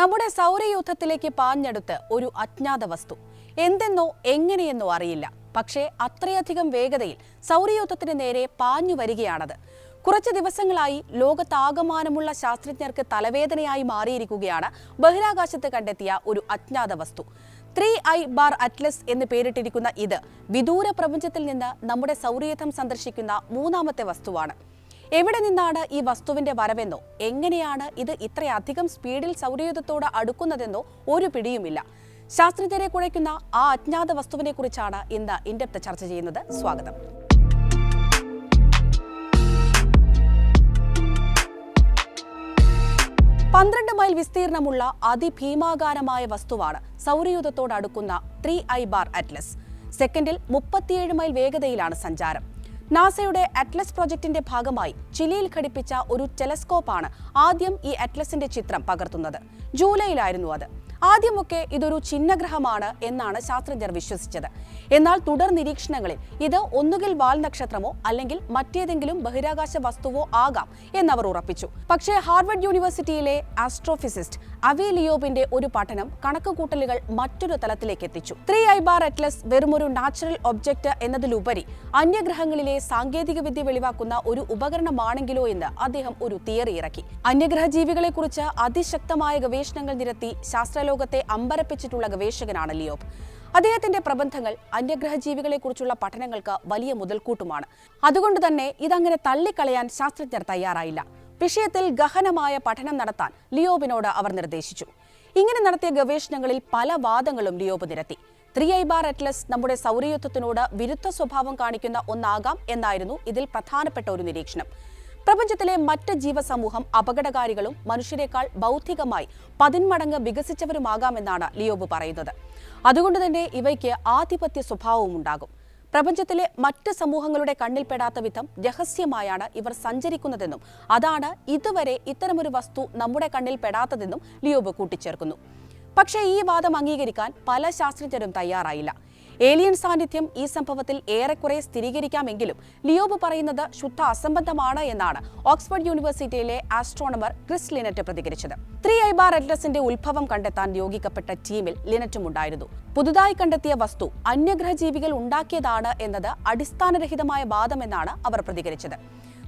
നമ്മുടെ സൗരയൂഥത്തിലേക്ക് പാഞ്ഞെടുത്ത് ഒരു അജ്ഞാത വസ്തു. എന്തെന്നോ എങ്ങനെയെന്നോ അറിയില്ല. പക്ഷേ അത്രയധികം വേഗതയിൽ സൗരയൂഥത്തിന് നേരെ പാഞ്ഞു വരികയാണത്. കുറച്ച് ദിവസങ്ങളായി ലോകത്താകമാനമുള്ള ശാസ്ത്രജ്ഞർക്ക് തലവേദനയായി മാറിയിരിക്കുകയാണ് ബഹിരാകാശത്ത് കണ്ടെത്തിയ ഒരു അജ്ഞാത വസ്തു. ത്രീ ഐ ബാർ അറ്റ്ലസ് എന്ന് പേരിട്ടിരിക്കുന്ന ഇത് വിദൂര പ്രപഞ്ചത്തിൽ നിന്ന് നമ്മുടെ സൗരയൂഥം സന്ദർശിക്കുന്ന മൂന്നാമത്തെ വസ്തുവാണ്. എവിടെ നിന്നാണ് ഈ വസ്തുവിന്റെ വരവെന്നോ? എങ്ങനെയാണ് ഇത് ഇത്രയധികം സ്പീഡിൽ സൗരയുധത്തോട് അടുക്കുന്നതെന്നോ ഒരു പിടിയുമില്ല. ശാസ്ത്രജ്ഞരെ കുഴയ്ക്കുന്ന ആ അജ്ഞാത വസ്തുവിനെ കുറിച്ചാണ് ഇന്ന് ഇൻഡെപ്ത് ചർച്ച ചെയ്യുന്നത്. സ്വാഗതം. പന്ത്രണ്ട് മൈൽ വിസ്തീർണമുള്ള അതിഭീമാകാരമായ വസ്തുവാണ് സൗരയൂഥത്തോട് അടുക്കുന്ന ത്രീ ഐ ബാർ അറ്റ്ലസ്. സെക്കൻഡിൽ മുപ്പത്തിയേഴ് മൈൽ വേഗതയിലാണ് സഞ്ചാരം. നാസയുടെ അറ്റ്ലസ് പ്രോജക്ടിന്റെ ഭാഗമായി ചിലിയിൽ ഘടിപ്പിച്ച ഒരു ടെലസ്കോപ്പാണ് ആദ്യം ഈ അറ്റ്ലസിന്റെ ചിത്രം പകർത്തുന്നത്. ജൂലൈയിലായിരുന്നു അത്. ആദ്യമൊക്കെ ഇതൊരു ചിഹ്നഗ്രഹമാണ് എന്നാണ് ശാസ്ത്രജ്ഞർ വിശ്വസിച്ചത്. എന്നാൽ തുടർ നിരീക്ഷണങ്ങളിൽ ഇത് ഒന്നുകിൽ വാൽ നക്ഷത്രമോ അല്ലെങ്കിൽ മറ്റേതെങ്കിലും ബഹിരാകാശ വസ്തുവോ ആകാം എന്നവർ ഉറപ്പിച്ചു. പക്ഷേ ഹാർവർഡ് യൂണിവേഴ്സിറ്റിയിലെ ആസ്ട്രോഫിസിസ്റ്റ് അവി ലിയോബിന്റെ ഒരു പഠനം കണക്കുകൂട്ടലുകൾ മറ്റൊരു തലത്തിലേക്ക് എത്തിച്ചു. ത്രീ ബാർ അറ്റ്ലസ് വെറുമൊരു നാച്ചുറൽ ഒബ്ജക്റ്റ് എന്നതിലുപരി അന്യഗ്രഹങ്ങളിലെ സാങ്കേതിക വിദ്യ വെളിവാക്കുന്ന ഒരു ഉപകരണമാണെങ്കിലോ എന്ന് അദ്ദേഹം ഒരു തിയറി ഇറക്കി. അന്യഗ്രഹ ജീവികളെ കുറിച്ച് അതിശക്തമായ ഗവേഷണങ്ങൾ നിരത്തി ശാസ്ത്രലോകത്തെ അമ്പരപ്പിച്ചിട്ടുള്ള ഗവേഷകനാണ് ലിയോബ് അദ്ദേഹത്തിന്റെ പ്രബന്ധങ്ങൾ അന്യഗ്രഹ ജീവികളെ കുറിച്ചുള്ള പഠനങ്ങൾക്ക് വലിയ മുതൽക്കൂട്ടുമാണ്. അതുകൊണ്ട് തന്നെ ഇതങ്ങനെ തള്ളിക്കളയാൻ ശാസ്ത്രജ്ഞർ തയ്യാറായില്ല. വിഷയത്തിൽ ഗഹനമായ പഠനം നടത്താൻ ലിയോബിനോട് അവർ നിർദ്ദേശിച്ചു. ഇങ്ങനെ നടത്തിയ ഗവേഷണങ്ങളിൽ പല വാദങ്ങളും ലിയോബ് നിരത്തി. ത്രീ ഐ ബാർ അറ്റ്ലസ് നമ്മുടെ സൗരയുദ്ധത്തിനോട് വിരുദ്ധ സ്വഭാവം കാണിക്കുന്ന ഒന്നാകാം എന്നായിരുന്നു ഇതിൽ പ്രധാനപ്പെട്ട ഒരു നിരീക്ഷണം. പ്രപഞ്ചത്തിലെ മറ്റ് ജീവസമൂഹം അപകടകാരികളും മനുഷ്യരെക്കാൾ ബൗദ്ധികമായി പതിന്മടങ്ങ് വികസിച്ചവരുമാകാമെന്നാണ് ലിയോബ് പറയുന്നത്. അതുകൊണ്ട് തന്നെ ഇവയ്ക്ക് ആധിപത്യ സ്വഭാവവും ഉണ്ടാകും. പ്രപഞ്ചത്തിലെ മറ്റ് സമൂഹങ്ങളുടെ കണ്ണിൽപ്പെടാത്ത വിധം രഹസ്യമായാണ് ഇവർ സഞ്ചരിക്കുന്നതെന്നും അതാണ് ഇതുവരെ ഇത്തരമൊരു വസ്തു നമ്മുടെ കണ്ണിൽ പെടാത്തതെന്നും ലിയോബ് കൂട്ടിച്ചേർക്കുന്നു. പക്ഷേ ഈ വാദം അംഗീകരിക്കാൻ പല ശാസ്ത്രജ്ഞരും തയ്യാറായില്ല. ഏലിയൻ സാന്നിധ്യം ഈ സംഭവത്തിൽ ഏറെക്കുറെ സ്ഥിരീകരിക്കാമെങ്കിലും ലിയോബ് പറയുന്നത് ശുദ്ധ അസംബന്ധമാണ് എന്നാണ് ഓക്സ്ഫോർഡ് യൂണിവേഴ്സിറ്റിയിലെ ആസ്ട്രോണമർ ക്രിസ് ലിനറ്റ് പ്രതികരിച്ചത്. ത്രീ ബാർ അറ്റ്ലസിന്റെ ഉത്ഭവം കണ്ടെത്താൻ നിയോഗിക്കപ്പെട്ട ടീമിൽ ലിനറ്റും ഉണ്ടായിരുന്നു. പുതുതായി കണ്ടെത്തിയ വസ്തു അന്യഗ്രഹ ജീവികൾ ഉണ്ടാക്കിയതാണ് എന്നത് അടിസ്ഥാനരഹിതമായ വാദമെന്നാണ് അവർ പ്രതികരിച്ചത്.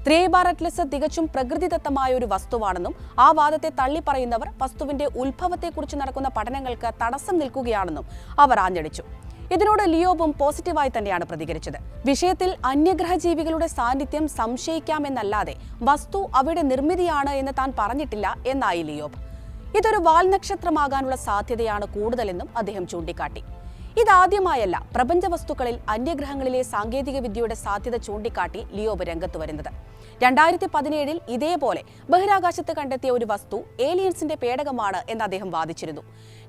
ത്രീ ബാർ അറ്റ്ലസ് തികച്ചും പ്രകൃതിദത്തമായ ഒരു വസ്തുവാണെന്നും ആ വാദത്തെ തള്ളിപ്പറയുന്നവർ വസ്തുവിന്റെ ഉത്ഭവത്തെക്കുറിച്ച് നടക്കുന്ന പഠനങ്ങൾക്ക് തടസ്സം നിൽക്കുകയാണെന്നും അവർ ആഞ്ഞടിച്ചു. ഇതിനോട് ലിയോബും പോസിറ്റീവായി തന്നെയാണ് പ്രതികരിച്ചത്. വിഷയത്തിൽ അന്യഗ്രഹ ജീവികളുടെ സാന്നിധ്യം സംശയിക്കാമെന്നല്ലാതെ വസ്തു അവിടെ നിർമ്മിതിയാണ് എന്ന് താൻ പറഞ്ഞിട്ടില്ല എന്നായി ലിയോബ് ഇതൊരു വാൽ നക്ഷത്രമാകാനുള്ള സാധ്യതയാണ് കൂടുതലെന്നും അദ്ദേഹം ചൂണ്ടിക്കാട്ടി. ഇതാദ്യമായല്ല പ്രപഞ്ച വസ്തുക്കളിൽ അന്യഗ്രഹങ്ങളിലെ സാങ്കേതിക വിദ്യയുടെ സാധ്യത ചൂണ്ടിക്കാട്ടി ലിയോബ് രംഗത്ത് വരുന്നത്. രണ്ടായിരത്തി പതിനേഴിൽ ഇതേപോലെ ബഹിരാകാശത്ത് കണ്ടെത്തിയ ഒരു വസ്തു ഏലിയൻസിന്റെ പേടകമാണ് എന്ന് അദ്ദേഹം വാദിച്ചിരുന്നു.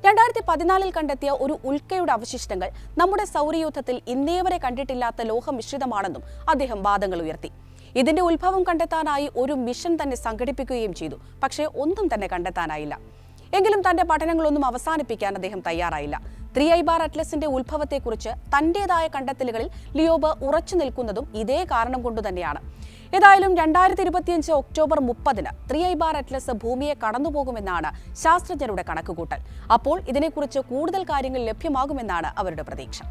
രണ്ടായിരത്തി പതിനാലിൽ കണ്ടെത്തിയ ഒരു ഉൽക്കയുടെ അവശിഷ്ടങ്ങൾ നമ്മുടെ സൗരയൂഥത്തിൽ ഇന്നേ വരെ കണ്ടിട്ടില്ലാത്ത ലോഹമിശ്രിതമാണെന്നും അദ്ദേഹം വാദങ്ങൾ ഉയർത്തി. ഇതിന്റെ ഉത്ഭവം കണ്ടെത്താനായി ഒരു മിഷൻ തന്നെ സംഘടിപ്പിക്കുകയും ചെയ്തു. പക്ഷേ ഒന്നും തന്നെ കണ്ടെത്താനായില്ല. എങ്കിലും തന്റെ പഠനങ്ങളൊന്നും അവസാനിപ്പിക്കാൻ അദ്ദേഹം തയ്യാറായില്ല. ത്രീ ഐ ബാർ അറ്റ്ലസിന്റെ ഉത്ഭവത്തെക്കുറിച്ച് തന്റേതായ കണ്ടെത്തലുകളിൽ ലിയോബ് ഉറച്ചു നിൽക്കുന്നതും ഇതേ കാരണം കൊണ്ടുതന്നെയാണ് ഏതായാലും രണ്ടായിരത്തി ഇരുപത്തിയഞ്ച് ഒക്ടോബർ മുപ്പതിന് ത്രീ ഐ ബാർ അറ്റ്ലസ് ഭൂമിയെ കടന്നുപോകുമെന്നാണ് ശാസ്ത്രജ്ഞരുടെ കണക്കുകൂട്ടൽ. അപ്പോൾ ഇതിനെക്കുറിച്ച് കൂടുതൽ കാര്യങ്ങൾ ലഭ്യമാകുമെന്നാണ് അവരുടെ പ്രതീക്ഷ.